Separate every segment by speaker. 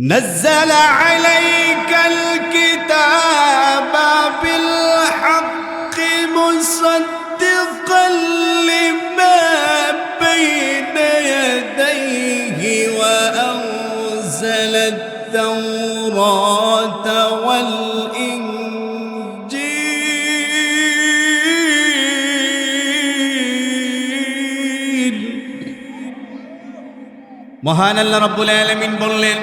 Speaker 1: نزل عليك الكتاب بالحق مصدقا لما بين يديه وأنزل التوراة والإنجيل মহান আল্লাহ রাব্বুল আলামিন বললেন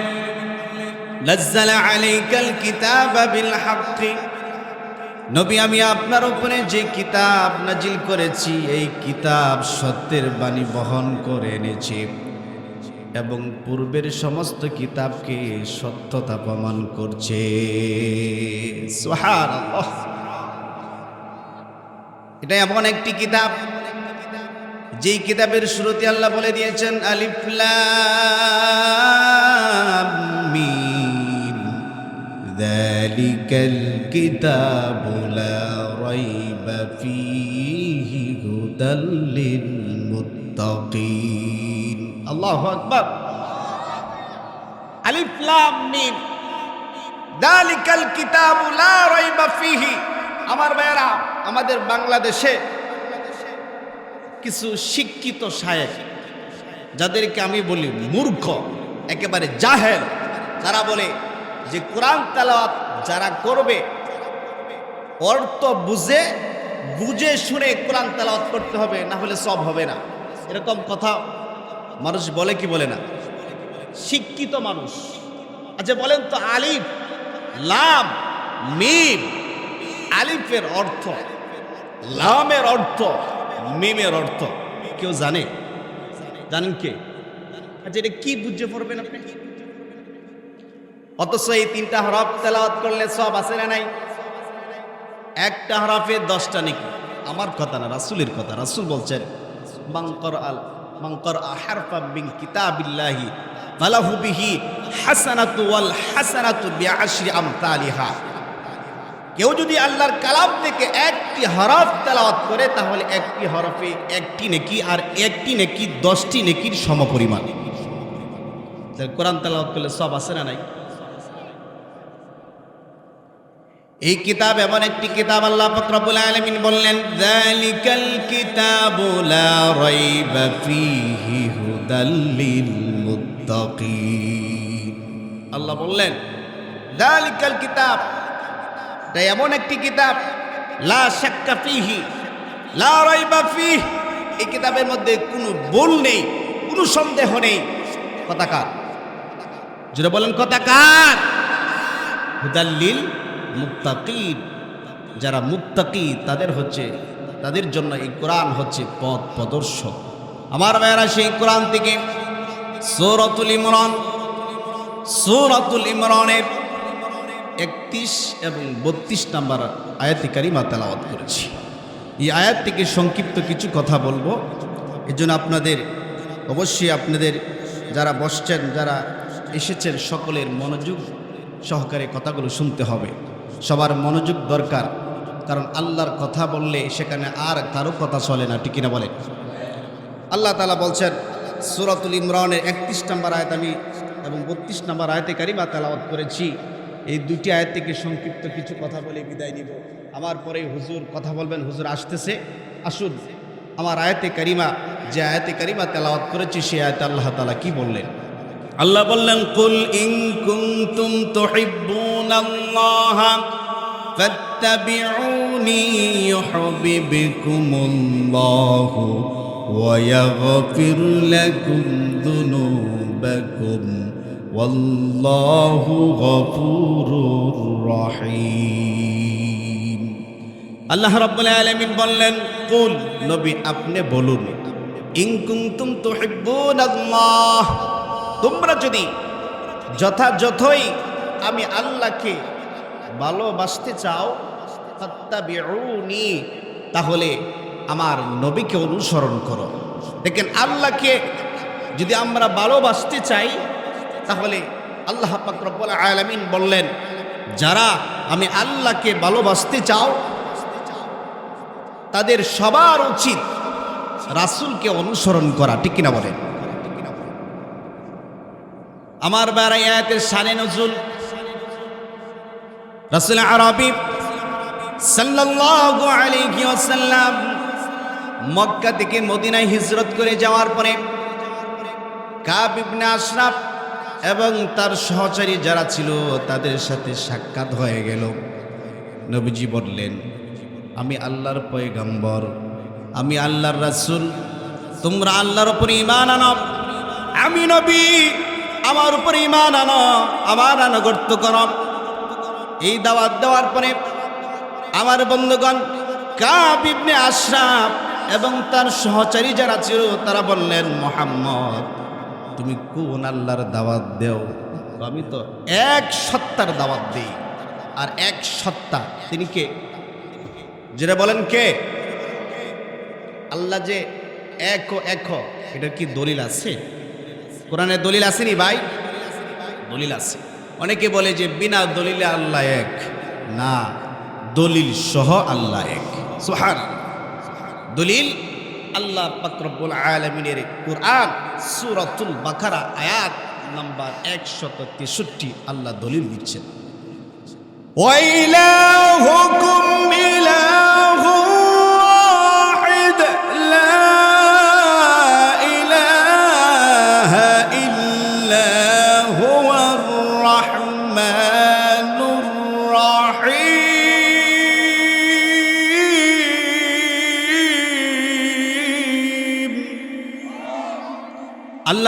Speaker 1: নাজ্জালা আলাইকাল কিতাবা বিল হাক্কি। নবী, আমি আপনার উপরে যে কিতাব নাজিল করেছি, এই কিতাব সত্যের বাণী বহন করে এনেছি এবং পূর্বের সমস্ত কিতাবকে সত্যতা প্রমাণ করছে। এটা এমন একটি কিতাব, যেই কিতাবের শুরুতে আল্লাহ বলে দিয়েছেন, আলিফ যালিকাল কিতাবু লা রাইবা ফীহি হুদাল লিল মুত্তাকিন আল্লাহু আকবার। আলিফ লাম মিম। যালিকাল কিতাবু লা রাইবা আমার ভাইয়েরা, আমাদের বাংলাদেশে কিছু শিক্ষিত শায়েক যাদেরকে আমি বলি মূর্খ, একেবারে জাহেল, তারা বলে যে কোরআন তেলাওয়াত যারা করবে, অর্থ বুঝে বুঝে শুনে কোরআন তেলাওয়াত করতে হবে, না হলে সব হবে না। এরকম কথা মানুষ বলে কি বলে না? শিক্ষিত মানুষ। আচ্ছা বলেন তো আলিফ, লাম, মিম, আলিফের অর্থ, লামের অর্থ, মিমের অর্থ, কেউ জানে? জানেন কে? আচ্ছা এটা কি বুঝে পড়বেন আপনি? অথচ এই তিনটা হরফ তেলাওয়াত করলে সব আছে না নাই? একটা হরফে দশটা নাকি? আমার কথা না, রাসুলের কথা। রাসুল বলছেন মাংকর আল মাংকর আহারফা বিন কিতাবিল্লাহি, ফালাহু বিহি হাসানাতু ওয়াল হাসানাতু বিআশরি আমসালিহা। কেউ যদি আল্লাহর কালাম থেকে একটি হরফ তেলাওয়াত করে, তাহলে একটি হরফে একটি নেকি আর একটি নেকি দশটি নেকির সমপরিমাণ। কোরআন তেলাওয়াত করলে সব আছে না নাই? এই কিতাব এমন একটি কিতাব আল্লাহ ফকরাবুল আলমিন বললেন, যালিকাল কিতাবু লা রাইবা ফীহি হুদাল লিল মুত্তাকিন আল্লাহ বললেন, যালিকাল কিতাব, এটা এমন একটি কিতাব, লা শাক্কা ফিহি, লা রাইবা ফিহ। এই কিতাবের মধ্যে কোনো ভুল নেই, কোনো সন্দেহ নেই। কথাকার যেটা বলেন কথাকার হুদাল্লিল মুক্তাকির যারা মুক্তাকি তাদের হচ্ছে, তাদের জন্য এই কোরআন হচ্ছে পথ প্রদর্শক। আমার ভাইয়েরা, সেই কোরআন থেকে সৌরতুল ইমরান, সৌরতুল ইমরানের একত্রিশ এবং বত্রিশ নাম্বার আয়াতিকারী কারিমা তেলাওয়াত করেছি। এই আয়াত থেকে সংক্ষিপ্ত কিছু কথা বলব। এর জন্য আপনাদের, অবশ্যই আপনাদের যারা বসছেন, যারা এসেছেন, সকলের মনোযোগ সহকারে কথাগুলো শুনতে হবে। সবার মনোযোগ দরকার। কারণ আল্লাহর কথা বললে সেখানে আর কারও কথা চলে না, ঠিক কিনা বলেন? আল্লাহ তালা বলছেন, সুরাতুল ইমরানের একত্রিশ নম্বর আয়াত আমি এবং বত্রিশ নম্বর আয়তে কারিমা তেলাওয়াত করেছি। এই দুটি আয়াত থেকে সংক্ষিপ্ত কিছু কথা বলে বিদায় নিব? আমার পরে হুজুর কথা বলবেন, হুজুর আসতেছে। আসুন, আমার আয়াতে কারিমা, যে আয়াতে কারিমা তেলাওয়াত করেছি সে আয়াতে আল্লাহ তালা কি বললেন? আল্লাহ বললেন, কুল ইন কুনতুম তুহিব্বুনাল্লাহ ফাত্তাবিউনি ইউহিব্বুকুমুল্লাহু ওয়া ইয়াগফির লাকুম যুনুবাকুম ওয়াল্লাহু গফুরুর রহিম. আল্লাহ রাব্বুল আলামিন বললেন, কুল নবী, আপনি বলুন, ইন কুনতুম তুহিব্বুনাল্লাহ তোমরা যদি যথাযথই আমি আল্লাহকে ভালোবাসতে চাও তাহলে আমার নবীকে অনুসরণ করো। দেখেন, আল্লাহকে যদি আমরা ভালোবাসতে চাই, তাহলে আল্লাহ পাকরব্বুল আলামিন বললেন, যারা আমি আল্লাহকে ভালোবাসতে চাও, তাদের সবার উচিত রাসূলকে অনুসরণ করা। ঠিক কিনা বলেন? আমার বেড়াই আয়াতের সানে নজুল রাসূল আরবি মক্কা থেকে মদিনায় হিজরত করে যাওয়ার পরে আশরাফ এবং তার সহচারী যারা ছিল তাদের সাথে সাক্ষাৎ হয়ে গেল। নবীজি বললেন, আমি আল্লাহর পয়গম্বর, আমি আল্লাহর রাসূল, তোমরা আল্লাহর উপর ঈমান আনো। আমি নবী আমার উপর ইমান আনো, আমার আনুগত্য করো। এই দাওয়াত দেওয়ার পরে আমার বন্ধুগণ কাব ইবনে আশরাফ এবং তার সহচারী যারা ছিল, তারা বললেন, মোহাম্মদ, তুমি কোন আল্লাহর দাওয়াত দেও? আমি তো এক সত্তার দাওয়াত দিই। আর এক সত্তা, তিনি কে? যেটা বলেন কে? আল্লাহ যে এক এক এটা কি দলিল আছে? কোরআনে দলিল আসেনি ভাই? দলিল আছে। অনেকে বলে যে বিনা দলিলে আল্লাহ এক, না, দলিল সহ আল্লাহ এক। সোহান দলিল আল্লাহ পাকরবুল আলমিনের কোরআন, সুরতুল বাকারা, আয়াত নাম্বার একশত তেষট্টি আল্লাহ দলিল দিচ্ছেন। ওইলা হুকুম ইলাহু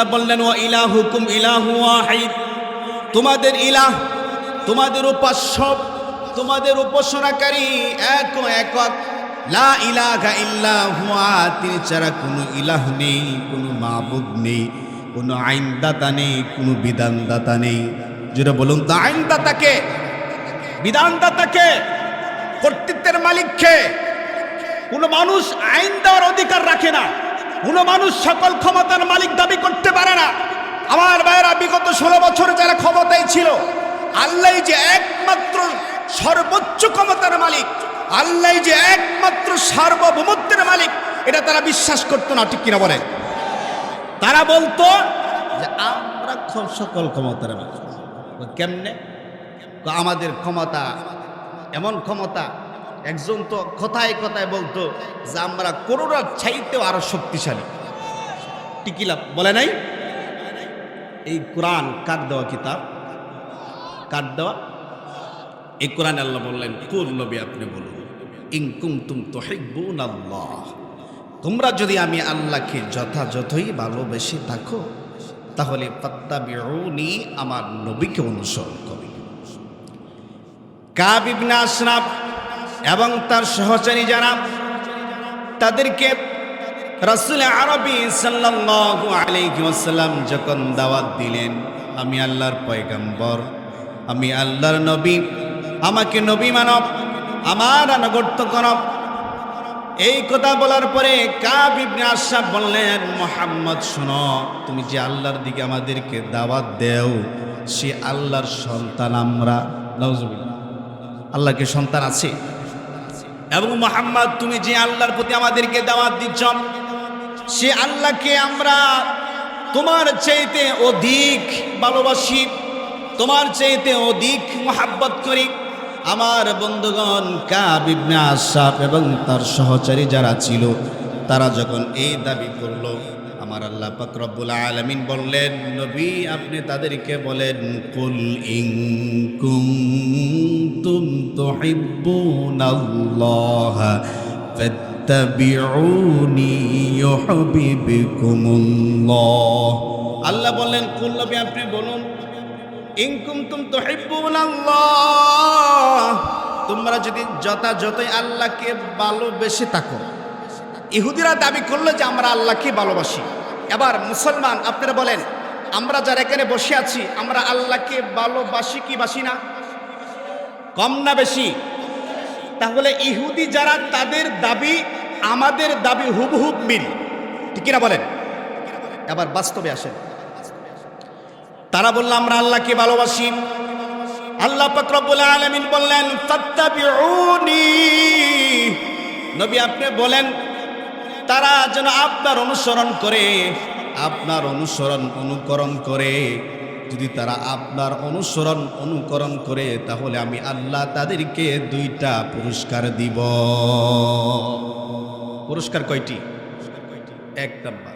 Speaker 1: আল্লাহ বললেন, ও ইলাহুকুম ইলাহু ওয়াহিদ। তোমাদের ইলাহ, তোমাদের উপাস্য তোমাদের উপাসনাকারী এক একক লা ইলাহা ইল্লা হুয়া তিনি ছাড়া কোনো ইলাহ নেই, কোনো মাবুদ নেই, কোনো আইনদাতা নেই, কোনো বিধানদাতা নেই। যেটা বলুন তো আইনদাতাকে বিধানদাতাকে কর্তৃত্বের মালিককে কোনো মানুষ আইন দেওয়ার অধিকার রাখে না। কোনো মানুষ সকল ক্ষমতার মালিক দাবি করতে পারে না। আমার ভাইয়েরা, বিগত ষোলো বছর যারা ক্ষমতায় ছিল, আল্লাহ যে একমাত্র সর্বোচ্চ ক্ষমতার মালিক, আল্লাহ যে একমাত্র সার্বভৌমত্বের মালিক, এটা তারা বিশ্বাস করতো না, ঠিক কিনা বলে? তারা বলতো যে আমরা সকল ক্ষমতার মালিক। কেমনে? আমাদের ক্ষমতা, এমন ক্ষমতা একজন তো কথায় কথায় বলতো যে আমরা করোনার চাইতেও আরও শক্তিশালী। টিকিলা বলে নাই? এই কোরআন কার দেওয়া কিতাব? কার দেওয়া? এই কোরআন আল্লাহ বললেন কোন নবী, আপনি বলুন ইনকুম তুম তো হেকবুন আল্লাহ তোমরা যদি আমি আল্লাহকে যথাযথই ভালোবেসে থাকো, তাহলে পাত্তা পত্তাবিউনি আমার নবীকে অনুসরণ করো। কাব ইবনে আশরাফ এবং তার সহচারী যারা, তাদেরকে রাসূল আরবি ওয়াসাল্লাম যখন দাওয়াত দিলেন, আমি আল্লাহর পয়গম্বর, আমি আল্লাহর নবী, আমাকে নবী মানব, আমার আনুগত্য করব। এই কথা বলার পরে কাব বললেন, মোহাম্মদ, শোনো, তুমি যে আল্লাহর দিকে আমাদেরকে দাওয়াত দেও, সে আল্লাহর সন্তান আমরা। আল্লাহকে সন্তান আছে? এবং মোহাম্মদ, তুমি যে আল্লাহর প্রতি আমাদেরকে দাওয়াত দিচ্ছ, সে আল্লাহকে আমরা তোমার চাইতে অধিক ভালোবাসি, তোমার চাইতে অধিক মোহাব্বত করি। আমার বন্ধুগণ কাবিবনে আশাফ এবং তার সহচারী যারা ছিল, তারা যখন এই দাবি করল আমার আল্লাহ পাক রব্বুল আলামিন বললেন, নবী, আপনি তাদেরকে বলেন, কুল ইন কুনতুম তুহিব্বুনাল্লাহ, ফাত্তাবিউনি ইউহিব্বুকুমুল্লাহ। আল্লাহ বললেন, কুল নবী, আপনি বলুন, ইন কুনতুম তুহিব্বুনাল্লাহ, তোমরা যদি যথাযথই আল্লাহকে ভালোবেসে থাকো। ইহুদিরা দাবি করল যে, আমরা আল্লাহকে ভালোবাসি। এবার মুসলমান, আপনারা বলেন, আমরা যারা এখানে বসে আছি, আমরা আল্লাহকে ভালোবাসি কি বাসি না? কম না বেশি? তাহলে ইহুদি যারা, তাদের দাবি, আমাদের দাবি হুবহুব মিল। ঠিক কিনা বলেন? এবার বাস্তবে আসেন। তারা বলল, আমরা আল্লাহকে ভালোবাসি। আল্লাহ পাকরবুল আলমিন বললেন নবী আপনি বলেন তারা যেন আপনার অনুসরণ করে, আপনার অনুসরণ অনুকরণ করে। যদি তারা আপনার অনুসরণ অনুকরণ করে, তাহলে আমি আল্লাহ তাদেরকে দুইটা পুরস্কার দিব। পুরস্কার কয়টি? এক নাম্বার।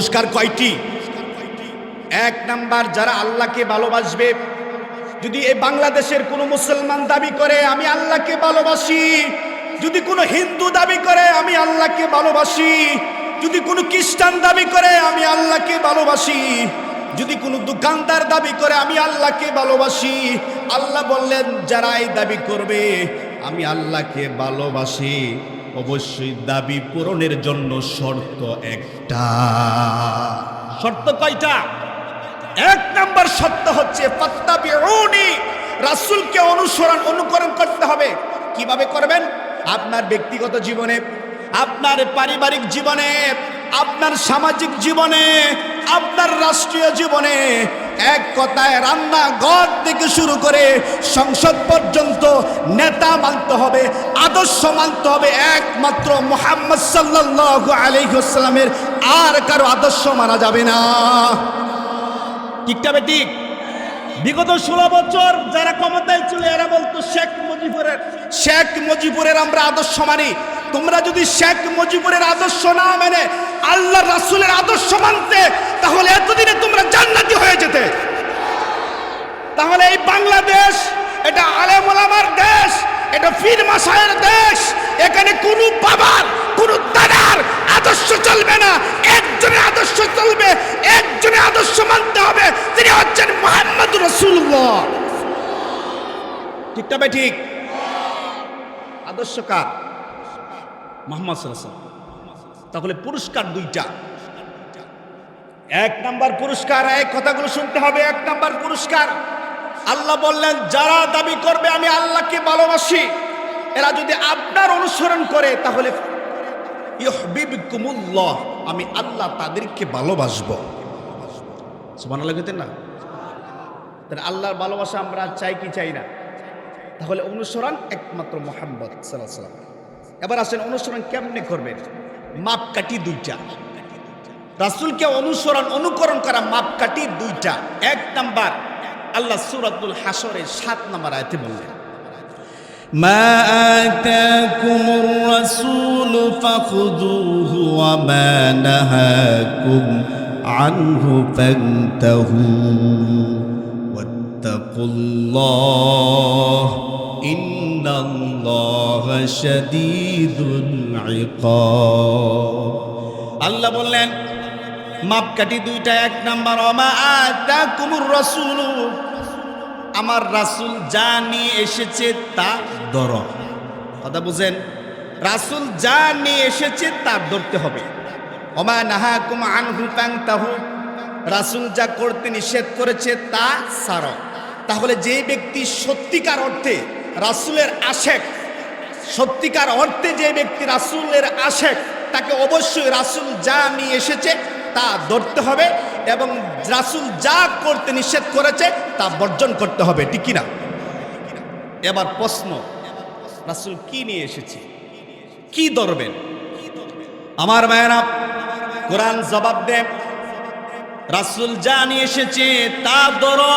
Speaker 1: পুরস্কার কয়টি? এক নাম্বার, যারা আল্লাহকে ভালোবাসবে। যদি এই বাংলাদেশের কোনো মুসলমান দাবি করে, আমি আল্লাহকে ভালোবাসি। যদি কোনো হিন্দু দাবি করে, আমি আল্লাহকে ভালোবাসি। যদি কোনো খ্রিস্টান দাবি করে, আমি আল্লাহকে ভালোবাসি। যদি কোনো দোকানদার দাবি করে, আমি আল্লাহকে ভালোবাসি। আল্লাহ বললেন যারা এই দাবি করবে, আমি আল্লাহকে ভালোবাসি। অবশ্যই দাবি পূরণের জন্য শর্ত একটা। শর্ত কয়টা? এক নাম্বার শর্ত হচ্ছে রাসূলকে অনুসরণ, অনুকরণ করতে হবে। কীভাবে করবেন? আপনার ব্যক্তিগত জীবনে, আপনার পারিবারিক জীবনে, আপনার সামাজিক জীবনে, আপনার রাষ্ট্রীয় জীবনে এক কথায় রান্না ঘর থেকে শুরু করে সংসদ পর্যন্ত নেতা মানতে হবে আদর্শ মানতে হবে একমাত্র মোহাম্মদ সাল্লাল্লাহু আলাইহি আর কারও আদর্শ মানা যাবে না। ঠিকটা ঠিক? বিগত ষোলো বছর যারা ক্ষমতায় ছিল এরা বলতো শেখ মুজিবুরের। শেখ মুজিবুরের আমরা আদর্শ মানি তোমরা যদি শেখ মুজিবুরের আদর্শ না মেনে আল্লাহ রাসূলের আদর্শ মানতে, তাহলে এতদিনে তোমরা জান্নাতি হয়ে যেতে। তাহলে এই বাংলাদেশ, এটা আলেম ওলামার দেশ, এটা ফির মাসায়ের দেশ, এখানে কোনো বাবার, কোনো দাদার আদর্শ চলবে না। একজনের আদর্শ চলবে, একজনের আদর্শ মানতে হবে, তিনি হচ্ছেন মোহাম্মদ রসুল্লাহ ঠিকটা ভাই ঠিক? আদর্শ কার? মোহাম্মদ ওয়াসাল্লাম। তাহলে পুরস্কার দুইটা। এক নাম্বার পুরস্কার এক কথাগুলো শুনতে হবে, এক নাম্বার পুরস্কার। আল্লাহ বললেন, যারা দাবি করবে, আমি আল্লাহকে ভালোবাসি। এরা যদি আপনার অনুসরণ করে, তাহলে আমি আল্লাহ তাদেরকে ভালোবাসবো। সুবহানাল্লাহ কইতেন না? তাহলে আল্লাহর ভালোবাসা আমরা চাই কি চাই না? তাহলে অনুসরণ একমাত্র মোহাম্মদ সাল্লাহ সাল্লাম এবার আসেন অনুসরণ কেমনে করবেন মাপকাঠি দুইটা রাসূলকে অনুসরণ অনুকরণ করা মাপকাঠি দুইটা এক নাম্বার আল্লাহ সূরাতুল হাসরের সাত নাম্বার আয়াতে বললেন
Speaker 2: ما آتاكم الرسول فخذوه وما نهاكم عنه فانتهوا واتقوا الله إن الله شديد العقاب
Speaker 1: আল্লাহ বললেন মাপকাঠি দুইটা এক নাম্বার অমা আতাকুমুর রাসূল আমার রাসূল যা নিয়ে এসেছে তা ধর কথা বুঝেন রাসূল যা নিয়ে এসেছে তা ধরতে হবে অমা নাহাকুম আনহু ফান্তাহু রাসূল যা করতে নিষেধ করেছে তা সার তাহলে যে ব্যক্তি সত্যিকার অর্থে রাসূলের আশেক। সত্যিকার অর্থে যে ব্যক্তি রাসূলের আশেক, তাকে অবশ্যই রাসূল যা নিয়ে এসেছে তা ধরতে হবে এবং রাসূল যা করতে নিষেধ করেছে তা বর্জন করতে হবে, ঠিক না এবার প্রশ্ন, রাসূল কি নিয়ে এসেছে? কি ধরবেন? আমার মায়েরা কোরআন জবাব দেন। রাসূল যা নিয়ে এসেছে তা ধরো।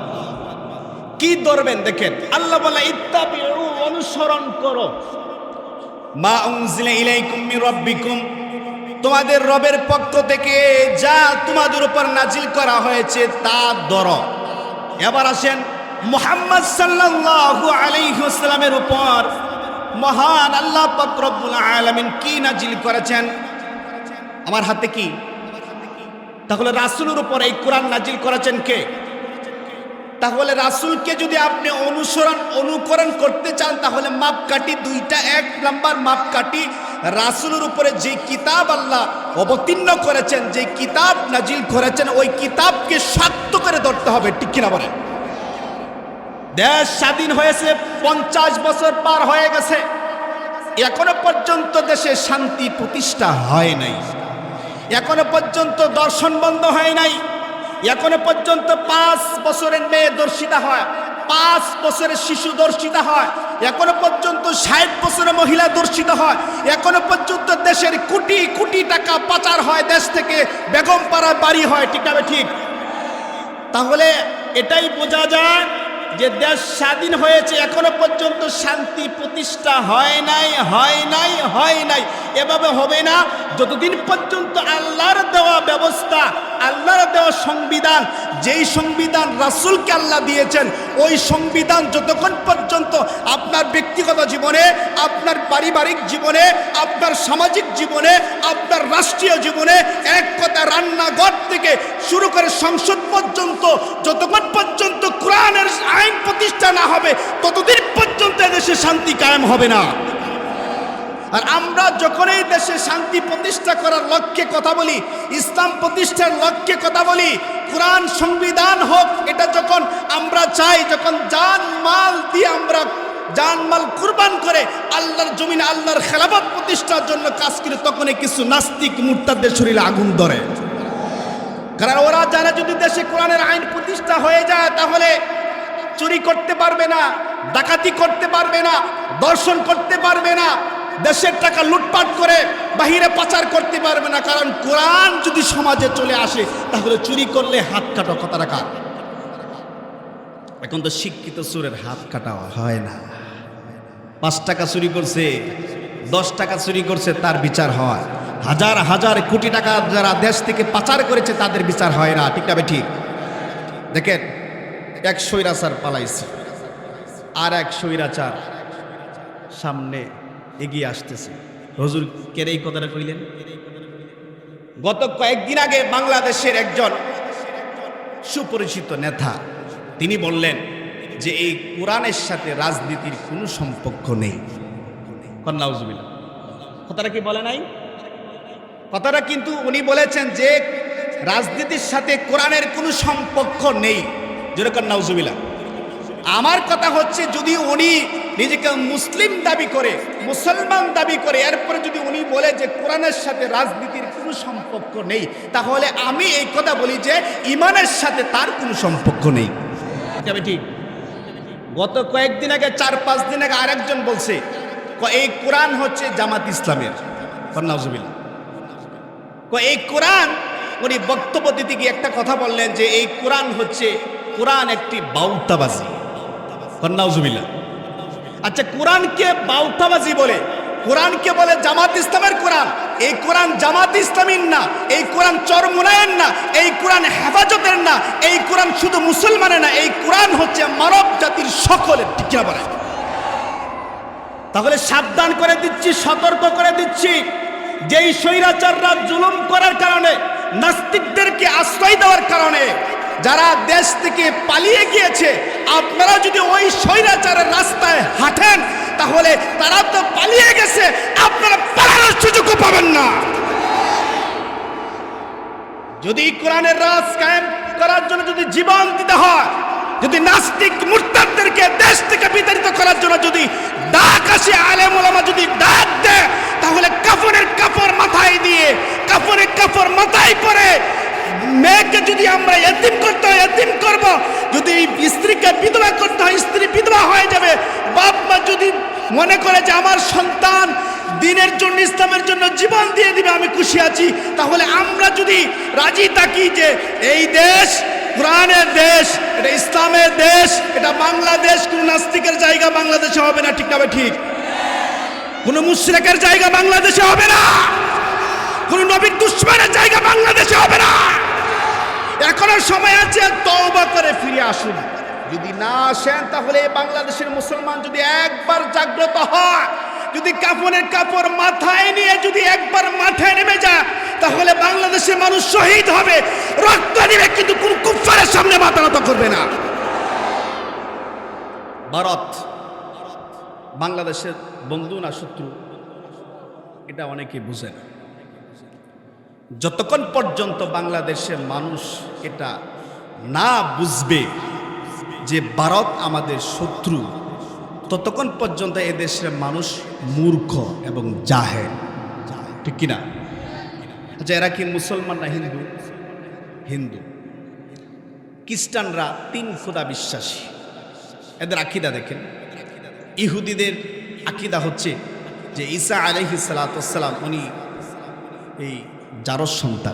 Speaker 1: কি ধরবেন দেখেন? আল্লাহ বলে, ইত্তাবিউ, অনুসরণ করো। মা উনজিলা ইলাইকুম মির রাব্বিকুম। তোমাদের রবের পক্ষ থেকে যা তোমাদের উপর নাজিল করা হয়েছে তা দর এবার আসেন মোহাম্মদ সাল্লাল্লাহু আলাইহি ওয়াসাল্লামের উপর। মহান আল্লাহ পাক রব্বুল আলামিন কি নাজিল করেছেন? আমার হাতে কি? তাহলে রাসূলের উপর এই কোরআন নাজিল করেছেন কে? তাহলে রাসূলকে যদি আপনি অনুসরণ, অনুকরণ করতে চান, তাহলে মাপকাঠি দুইটা, এক নাম্বার মাপকাঠি রাসূলের উপরে যে কিতাব আল্লাহ অবতীর্ণ করেছেন, যে কিতাব নাজিল করেছেন, ওই কিতাবকে শক্ত করে ধরতে হবে, ঠিক কিনা বলেন? দেশ স্বাধীন হয়েছে, পঞ্চাশ বছর পার হয়ে গেছে। এখনও পর্যন্ত দেশে শান্তি প্রতিষ্ঠা হয় নাই। এখনও পর্যন্ত দর্শন বন্ধ হয় নাই। এখনও পর্যন্ত পাঁচ বছরের মেয়ে দর্শিতা হয়, পাঁচ বছরের শিশু দর্শিতা হয়, এখনও পর্যন্ত ষাট বছরের মহিলা দর্শিত হয়, এখনও পর্যন্ত দেশের কোটি কোটি টাকা পাচার হয়, দেশ থেকে বেগম পাড়া বাড়ি হয়, ঠিক ঠিক? তাহলে এটাই বোঝা যায় যে দেশ স্বাধীন হয়েছে, এখনও পর্যন্ত শান্তি প্রতিষ্ঠা হয় নাই হয় নাই হয় নাই। এভাবে হবে না। যতদিন পর্যন্ত আল্লাহর দেওয়া ব্যবস্থা, আল্লাহর দেওয়া সংবিধান, যেই সংবিধান রাসূলকে আল্লাহ দিয়েছেন, ওই সংবিধান যতক্ষণ পর্যন্ত আপনার ব্যক্তিগত জীবনে, আপনার পারিবারিক জীবনে, আপনার সামাজিক জীবনে, আপনার রাষ্ট্রীয় জীবনে এক কথা রান্নাঘর থেকে শুরু করে সংসদ পর্যন্ত, যতক্ষণ পর্যন্ত কোরআনের আইন প্রতিষ্ঠা না হবে, ততদিন পর্যন্ত দেশে শান্তি কায়েম হবে না। আর আমরা যখন এই দেশে শান্তি প্রতিষ্ঠা করার লক্ষ্যে কথা বলি, ইসলাম প্রতিষ্ঠার লক্ষ্যে কথা বলি, কোরআন সংবিধান হোক, এটা যখন আমরা চাই, যখন জান মাল দিয়ে আমরা জান মাল কুরবান করে আল্লাহর জমিন, আল্লাহর খেলাফত প্রতিষ্ঠার জন্য কাজ করি তখনই কিছু নাস্তিক মুরতাদের শরীরে আগুন ধরে। কারণ ওরা জানে যদি দেশে কোরআনের আইন প্রতিষ্ঠা হয়ে যায়, তাহলে চুরি করতে পারবে না, ডাকাতি করতে পারবে না, দর্শন করতে পারবে না, দেশের টাকা লুটপাট করে বাহিরে পাচার করতে পারবে না। কারণ কোরআন যদি সমাজে চলে আসে, তাহলে চুরি করলে হাত কাটো, কথা রাখা। এখন তো শিক্ষিত সুরের হাত কাটা হয় না। পাঁচ টাকা চুরি করছে, দশ টাকা চুরি করছে, তার বিচার হয়। হাজার হাজার কোটি টাকা যারা দেশ থেকে পাচার করেছে, তাদের বিচার হয় না। ঠিক তবে ঠিক? দেখেন এক স্বৈরাচার পালাইছে। আর এক স্বৈরাচার সামনে এগিয়ে আসতেছে। হজুর কেরেই কথাটা কইলেন? গত কয়েকদিন আগে বাংলাদেশের একজন সুপরিচিত নেতা, তিনি বললেন যে এই কোরআনের সাথে রাজনীতির কোনো সম্পর্ক নেই। কথাটা কি বলে নাই? কথাটা কিন্তু উনি বলেছেন যে রাজনীতির সাথে কোরআনের কোনো সম্পর্ক নেই। যেরকম নাউজুবিল্লা আমার কথা হচ্ছে যদি উনি নিজেকে মুসলিম দাবি করে, মুসলমান দাবি করে, এরপরে যদি উনি বলে যে কোরআনের সাথে রাজনীতির কোনো সম্পর্ক নেই, তাহলে আমি এই কথা বলি যে ইমানের সাথে তার কোনো সম্পর্ক নেই। ঠিক গত কয়েকদিন আগে, চার পাঁচ দিন আগে আরেকজন বলছে এই কোরআন হচ্ছে জামাত ইসলামের। নাউজুবিল্লা এই কোরআন, উনি বক্তব্য দিতে গিয়ে একটা কথা বললেন যে এই কোরআন হচ্ছে কোরআন একটি বাউতাবাজি কন্যাউজুবিল্লা আচ্ছা কোরআনকে বাউতাবাজি বলে? কোরআনকে বলে জামাত ইসলামের কোরআন? এই কোরআন জামাত ইসলামীর না, এই কোরআন চরমুনায়ের না, এই কোরআন হেফাজতের না, এই কোরআন শুধু মুসলমানের না, এই কোরআন হচ্ছে মানব জাতির সকলের টিকা বলে। তাহলে সাবধান করে দিচ্ছি, সতর্ক করে দিচ্ছি। যেই স্বৈরাচাররা জুলুম করার কারণে, নাস্তিকদেরকে আশ্রয় দেওয়ার কারণে যারা দেশ থেকে পালিয়ে গিয়েছে, আপনারা যদি ওই স্বৈরাচারের রাস্তায় হাঁটেন, তাহলে তারা তো পালিয়ে গেছে, আপনারা পালানোর সুযোগও পাবেন না। যদি কোরআনের রাজ কায়েম করার জন্য যদি জীবন দিতে হয়, যদি নাস্তিক মুরতাদদেরকে দেশ থেকে বিতাড়িত করার জন্য যদি ডাক আসে, আলেম ওলামা যদি ডাক দেয়, তাহলে কাপড়ের কাপড় মাথায় দিয়ে কাপড়ের কাপড় মাথায় পরে মেয়েকে যদি আমরা এতিম করতে হয়, এতিম করব। যদি স্ত্রীকে বিধবা করতে হয়, স্ত্রী বিধবা হয়ে যাবে। বাপ মা যদি মনে করে যে আমার সন্তান দিনের জন্য, ইসলামের জন্য জীবন দিয়ে দিবে, আমি খুশি আছি, তাহলে আমরা যদি রাজি থাকি যে এই দেশ কোরআনের দেশ, এটা ইসলামের দেশ, এটা বাংলাদেশ, কোন নাস্তিকের জায়গা বাংলাদেশে হবে না, ঠিক না ঠিক? কোন মুশরিকের জায়গা বাংলাদেশে হবে না। কোন নবীর দুশ্মনের জায়গা বাংলাদেশে না আসেন, তাহলে বাংলাদেশের মুসলমান যদি একবার জাগ্রত হয়, যদি কাপড়ের কাপড় মাথায় নিয়ে যদি একবার মাথায় নেমে যায়, তাহলে বাংলাদেশের মানুষ শহীদ হবে। রক্ত দিবে, কিন্তু কোন কুফারের সামনে মাথা নত করবে না। ভারত, বাংলাদেশের বন্ধু না শত্রু, এটা অনেকে বুঝে না। যতক্ষণ পর্যন্ত বাংলাদেশের মানুষ এটা না বুঝবে যে ভারত আমাদের শত্রু, ততক্ষণ পর্যন্ত এদেশের মানুষ মূর্খ এবং জাহে ঠিক কিনা? আচ্ছা এরা কি মুসলমান না হিন্দু? হিন্দু। খ্রিস্টানরা তিন খুদা বিশ্বাসী। এদের আকিদা দেখেন। ইহুদিদের আকিদা হচ্ছে যে ঈসা আলহি সালাতাম উনি এই জারস সন্তান।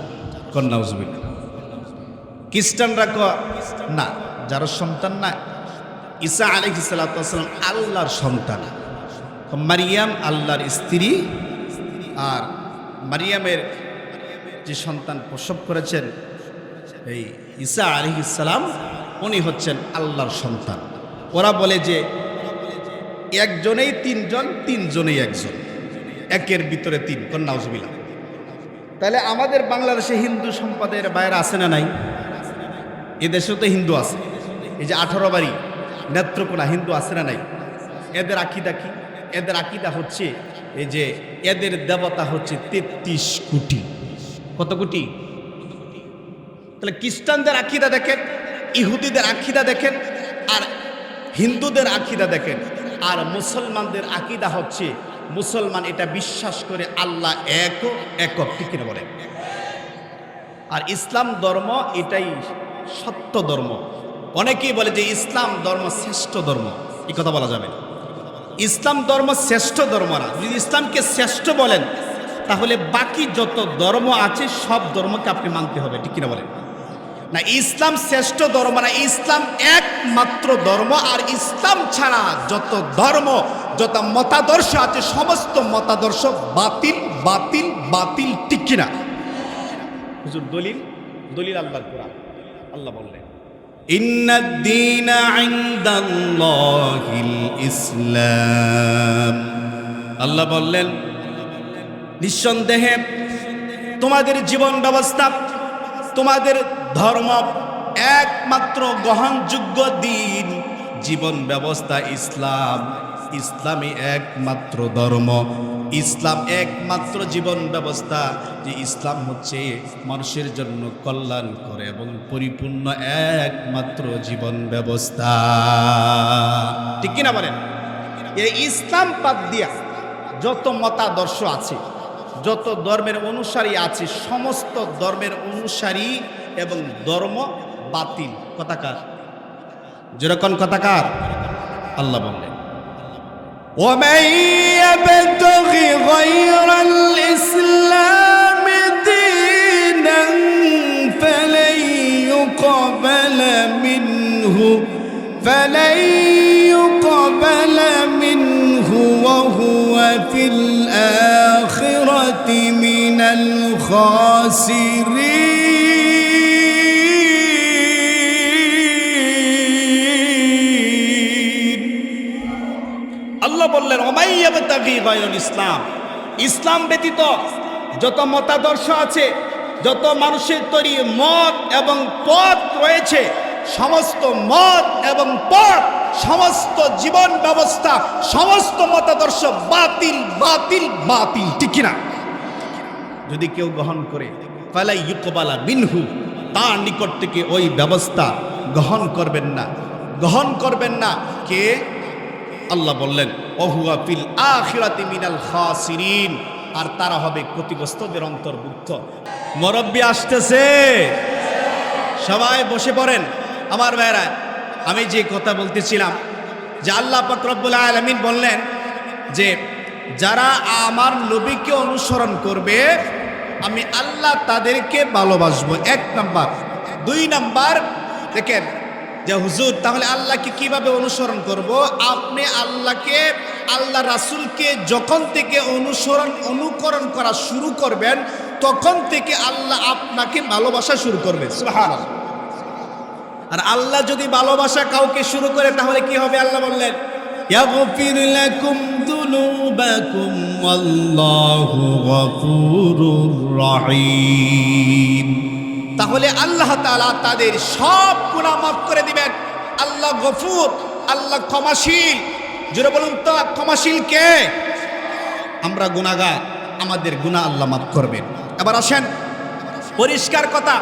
Speaker 1: কন্যাউজবিল খ্রিস্টানরা ক না। জারস সন্তান না, ঈসা আলহি সালাতাম আল্লাহর সন্তান। মারিয়াম আল্লাহর স্ত্রী আর মারিয়ামের যে সন্তান প্রসব করেছেন, এই ঈসা আলহি ইসালাম উনি হচ্ছেন আল্লাহর সন্তান। ওরা বলে যে একজনেই তিনজন, তিনজনেই একজন। একের ভিতরে তিন কন্যাউজবিলা তাহলে আমাদের বাংলাদেশে হিন্দু সম্পদের বাইরে আছে না নাই? এদেশেও তো হিন্দু আছে। এই যে আঠারো বাড়ি, নেত্রকোনা, হিন্দু না নাই। এদের আকিদা কি? এদের আকিদা হচ্ছে এই যে এদের দেবতা হচ্ছে তেত্রিশ কোটি। কত কোটি? তাহলে খ্রিস্টানদের আকিদা দেখেন, ইহুদিদের আকিদা দেখেন, আর হিন্দুদের আকিদা দেখেন। আর মুসলমানদের আকিদা হচ্ছে মুসলমান এটা বিশ্বাস করে আল্লাহ এক একক, ঠিক কিনা আর ইসলাম ধর্ম এটাই সত্য ধর্ম। অনেকেই বলে যে ইসলাম ধর্ম শ্রেষ্ঠ ধর্ম। এই কথা বলা যাবে ইসলাম ধর্ম শ্রেষ্ঠ ধর্ম না। যদি ইসলামকে শ্রেষ্ঠ বলেন, তাহলে বাকি যত ধর্ম আছে, সব ধর্মকে আপনি মানতে হবে। ঠিক কিনা বলেন? না, ইসলাম শ্রেষ্ঠ ধর্ম না, ইসলাম একমাত্র ধর্ম, আর ইসলাম ছাড়া যত ধর্ম, যত মতাদর্শ আছে, সমস্ত মতাদর্শ বাতিল বাতিল বাতিল, ঠিক কিনা? দলিল দলিল কোরআন। আল্লাহ বললেন
Speaker 2: إن الدين عند الله الإسلام
Speaker 1: আল্লাহ বললেন নিঃসন্দেহে তোমাদের জীবন ব্যবস্থা তোমাদের ধর্ম একমাত্র গ্রহণযোগ্য দিন জীবন ব্যবস্থা ইসলাম ইসলামই একমাত্র ধর্ম। ইসলাম একমাত্র জীবন ব্যবস্থা। যে ইসলাম হচ্ছে মানুষের জন্য কল্যাণ করে এবং পরিপূর্ণ একমাত্র জীবন ব্যবস্থা। ঠিক কিনা বলেন? এই ইসলাম বাদ দিয়া যত মতাদর্শ আছে, যত ধর্মের অনুসারী আছে, সমস্ত ধর্মের অনুসারী এবং ধর্ম বাতিল। কথাকার যেরকম কথাকার আল্লাহ বললেন।
Speaker 2: ومن يبتغ غير الإسلام دينا فلن يقبل منه فلن يقبل منه وهو في الآخرة من الخاسرين.
Speaker 1: বললেন ইসলাম। ইসলাম ব্যতীত যত মতাদর্শ আছে, যত মানুষের তৈরি মত এবং পথ রয়েছে, সমস্ত মত এবং পথ, সমস্ত জীবন ব্যবস্থা, সমস্ত মতাদর্শ বাতিল বাতিল বাতিল, ঠিক কিনা? যদি কেউ গ্রহণ করে, ফালাই ইউকবালা মিনহু, তার নিকট থেকে ওই ব্যবস্থা গ্রহণ করবেন না। গ্রহণ করবেন না। কে? আল্লাহ বললেন অহুয়া ফিল আখিরাতি মিনাল খাসিরিন। আর তারা হবে ক্ষতিগ্রস্তদের অন্তর্ভুক্ত। মরব্বি আসতেছে। সবাই বসে পড়েন। আমার ভাইরা আমি যে কথা বলতেছিলাম, যে আল্লাহ পাক রব্বুল আলামিন বললেন যে, যারা আমার নবীকে অনুসরণ করবে, আমি আল্লাহ তাদেরকে ভালোবাসবো। এক নাম্বার। দুই নাম্বার, দেখেন যে হুজুর তাহলে আল্লাহকে কিভাবে অনুসরণ করব আপনি আল্লাহকে আল্লাহ রাসূলকে যখন থেকে অনুসরণ অনুকরণ করা শুরু করবেন তখন থেকে আল্লাহ আপনাকে ভালোবাসা শুরু করবে সুবহানাল্লাহ। আর আল্লাহ যদি ভালোবাসা কাউকে শুরু করে তাহলে কি হবে আল্লাহ বললেন
Speaker 2: يغفر لكم ذنوبكم والله غفور رحيم
Speaker 1: তাহলে আল্লাহ তাআলা তাদের সব গুনাহ মাফ করে দিবেন। আল্লাহ গফুর, আল্লাহ ক্ষমাশীল। জোরে বলুন তো, ক্ষমাশীল কে? আমরা গুনাহগার, আমাদের গুনাহ আল্লাহ মাফ করবেন। এবার আসেন, পরিষ্কার কথা,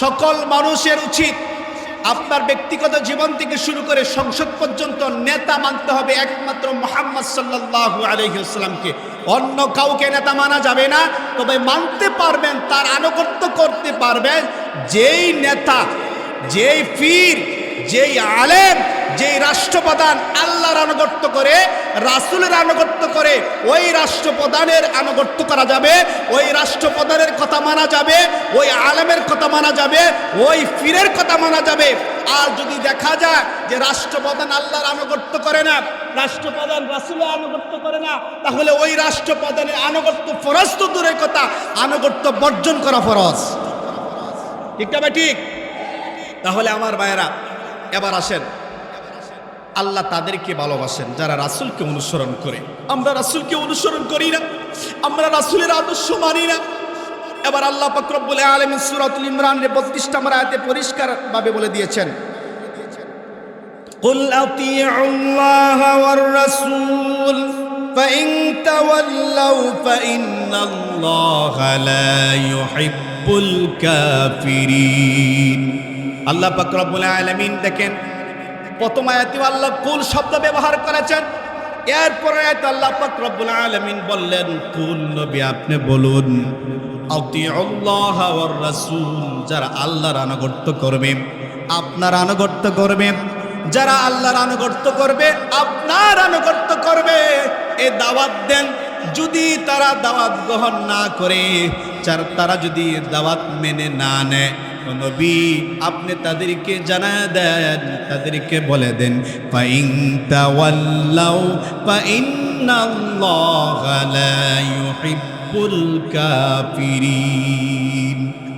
Speaker 1: সকল মানুষের উচিত আপনার ব্যক্তিগত জীবন থেকে শুরু করে সংসদ পর্যন্ত নেতা মানতে হবে একমাত্র মোহাম্মদ সাল্লাল্লাহু আলাইহি ওয়াসাল্লামকে। অন্য কাউকে নেতা মানা যাবে না, তবে মানতে পারবেন, তার আনুগত্য করতে পারবেন। যেই নেতা, যেই পীর যেই আলেম যেই রাষ্ট্রপ্রধান আল্লাহর আনুগত্য করে, রাসূলের আনুগত্য করে, ওই রাষ্ট্রপ্রধানের আনুগত্য করা যাবে, ওই রাষ্ট্রপ্রধানের কথা মানা যাবে, ওই আলেমের কথা মানা যাবে, ওই পীরের কথা মানা যাবে। আর যদি দেখা যায় যে রাষ্ট্রপ্রধান আল্লাহর আনুগত্য করে না, রাষ্ট্রপ্রধান রাসূলের আনুগত্য করে না, তাহলে ওই রাষ্ট্রপ্রধানের আনুগত্য ফরজ তো দূরের কথা, আনুগত্য বর্জন করা ফরজ। ঠিক না ঠিক? তাহলে আমার ভাইয়েরা, এবার আসেন। আল্লাহ তাদেরকে ভালোবাসেন যারা রাসূলকে অনুসরণ করে আমরা রাসূলকে অনুসরণ করি না আমরা রাসূলের আদর্শ মানি না এবার আল্লাহ পাক রব্বুল আলামিন সূরাতুল ইমরানের 32 নম্বর আয়াতে পরিষ্কারভাবে বলে দিয়েছেন
Speaker 2: قل أطيعوا الله والرسول فإن تولوا فإن الله لا يحب الكافرين
Speaker 1: আল্লাহ পাক রব্বুল আলামিন দেখেন প্রথম আয়াতে আল্লাহ কুল শব্দ ব্যবহার করেছেন। এরপরে আয়াতে আল্লাহ পাক রব্বুল আলামিন বললেন, কুল নবী আপনি বলুন আল্লাহ ওয়ার রাসূল, যারা আল্লাহর আনুগত্য করবে, আপনার আনুগত্য করবে, যারা আল্লাহর আনুগত্য করবে, আপনার আনুগত্য করবে। এ দাওয়াত দেন, যদি তারা দাওয়াত গ্রহণ না করে তারা যদি দাওয়াত মেনে না নেয় নবী, আপনি তাদেরকে জানা দেন, তাদেরকে বলে দেন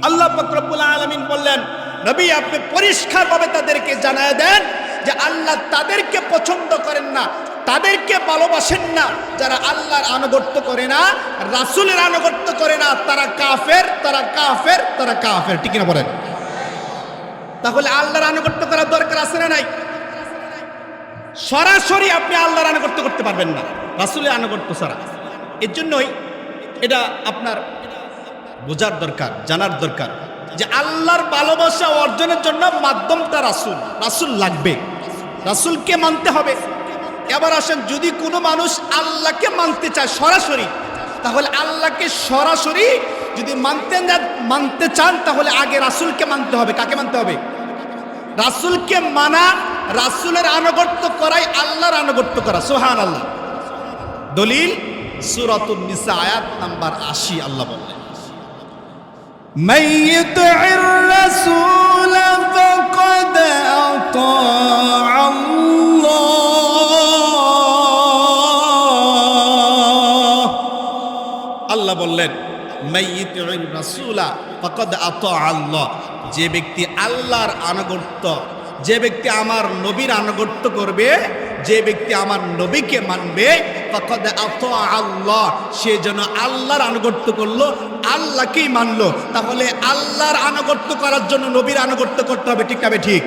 Speaker 1: আল্লাহ পাক রব্বুল আলামিন বললেন, নবী, আপনি পরিষ্কারভাবে তাদেরকে জানায় দেন যে আল্লাহ তাদেরকে পছন্দ করেন না, তাদেরকে ভালোবাসেন না, যারা আল্লাহর আনুগত্য করে না, রাসুলের আনুগত্য করে না, তারা কাফের তারা কাফের তারা কাফের। ঠিক না বলেন? তাহলে আল্লাহর আনুগত্য করার দরকার আছে না নাই? সরাসরি আপনি আল্লাহর আনুগত্য করতে পারবেন না, রাসুলের আনুগত্য ছাড়া। এর জন্যই এটা আপনার বোঝার দরকার, জানার দরকার যে আল্লাহর ভালোবাসা অর্জনের জন্য মাধ্যমটা রাসূল, রাসুল লাগবে। রাসূলকে মানতে হবে। এবার আসেন, যদি কোনো মানুষ আল্লাহকে মানতে চায় সরাসরি, তাহলে আল্লাহকে সরাসরি যদি মানতে না, মানতে চান, তাহলে আগে রাসূলকে মানতে হবে। কাকে মানতে হবে? রাসূলকে মানা, রাসূলের আনুগত্য করাই আল্লাহর আনুগত্য করা। সোহান আল্লাহ দলিল সূরাতুন নিসা, আয়াত নাম্বার আশি, আল্লাহ বললেন
Speaker 2: من يطع الرسول فقد أطاع الله
Speaker 1: আল্লাহ বললেন মাইয়িতুর রাসূলা ফাকাদ আতা আল্লাহ যে ব্যক্তি আল্লাহর আনুগত্য যে ব্যক্তি আমার নবীর আনুগত্য করবে, যে ব্যক্তি আমার নবীকে মানবে আল্লাহ, সে যেন আল্লাহর আনুগত্য করল, আল্লাহকেই মানলো। তাহলে আল্লাহর আনুগত্য করার জন্য নবীর আনুগত্য করতে হবে, ঠিক না ঠিক?